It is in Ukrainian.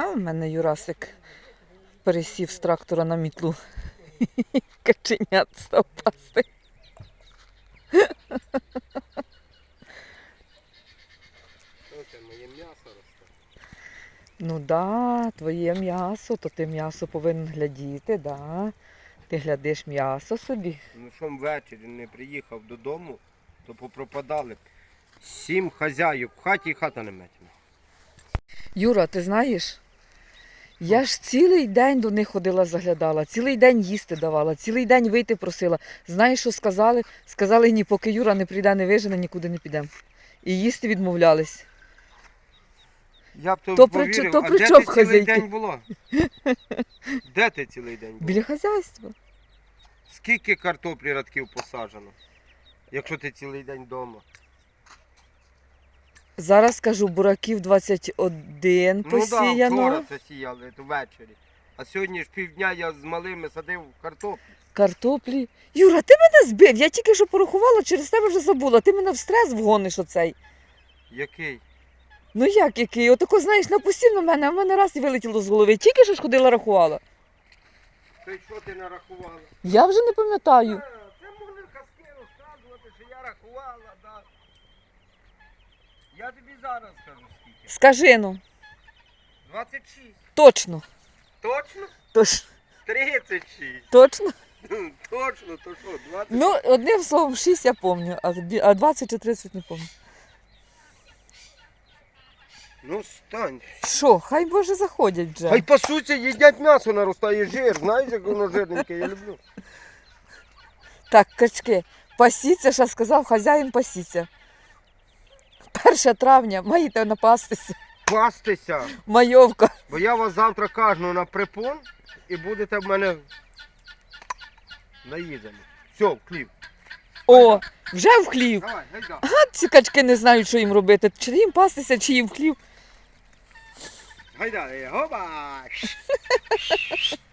А у мене Юрасик пересів з трактора на мітлу. Каченят став пасти. Оце моє м'ясо росте. Ну да, твоє м'ясо, то ти м'ясо повинен глядіти, да. Ти глядиш м'ясо собі. Ну що ввечері не приїхав додому, то попропадали. б. Сім хазяїв в хаті і хата не метиме. Юра, ти знаєш? Я ж цілий день до них ходила, заглядала, цілий день їсти давала, цілий день вийти просила. Знаєш, що сказали? Сказали, ні, поки Юра не прийде, не вижене, нікуди не підемо. І їсти відмовлялись. Я б то, То при повірив, чо- то а при де ти цілий день була? Де ти цілий день була? Біля хазяйства. Скільки картоплі радків посаджено, якщо ти цілий день вдома? Зараз кажу, бураків 21 Ну так, посіяно. вчора це сіяли то ввечері. А сьогодні ж півдня я з малими садив картоплю. Картоплі. Юра, ти мене збив. Я тільки що порахувала, через тебе вже забула. Ти мене в стрес вгониш оцей. Який? Ну як який? Отако, знаєш, напустив на мене, а в мене раз і вилетіло з голови. Тільки що ж ходила рахувала. То й що ти нарахувала? Я вже не пам'ятаю. А, Це можна казки розказувати, що я рахувала, да. Я тобі зараз скажу скільки. Скажи ну, 26. точно. Точно? Тож, 36. точно. Точно, то що, 20? Ну, одним словом, 6 я пам'ятаю, а дві- а 20 чи 30 не пам'ятаю. Ну стань. Що, хай Боже заходять вже. Хай пасуться, їдять м'ясо наростає жир. Знаєш, як воно жирненьке, я люблю. Так, качки, пасіться, що сказав хазяїн пасіться. 1 травня маєте напастися. Пастися. Майовка. Бо я вас завтра кажу на припон і будете в мене наїдені. Все, в хліб. О, вже в хлів. Давай, гайда. А ці качки не знають, що їм робити. Чи їм пастися, чи їм в хлів. Гайда, е, гоба.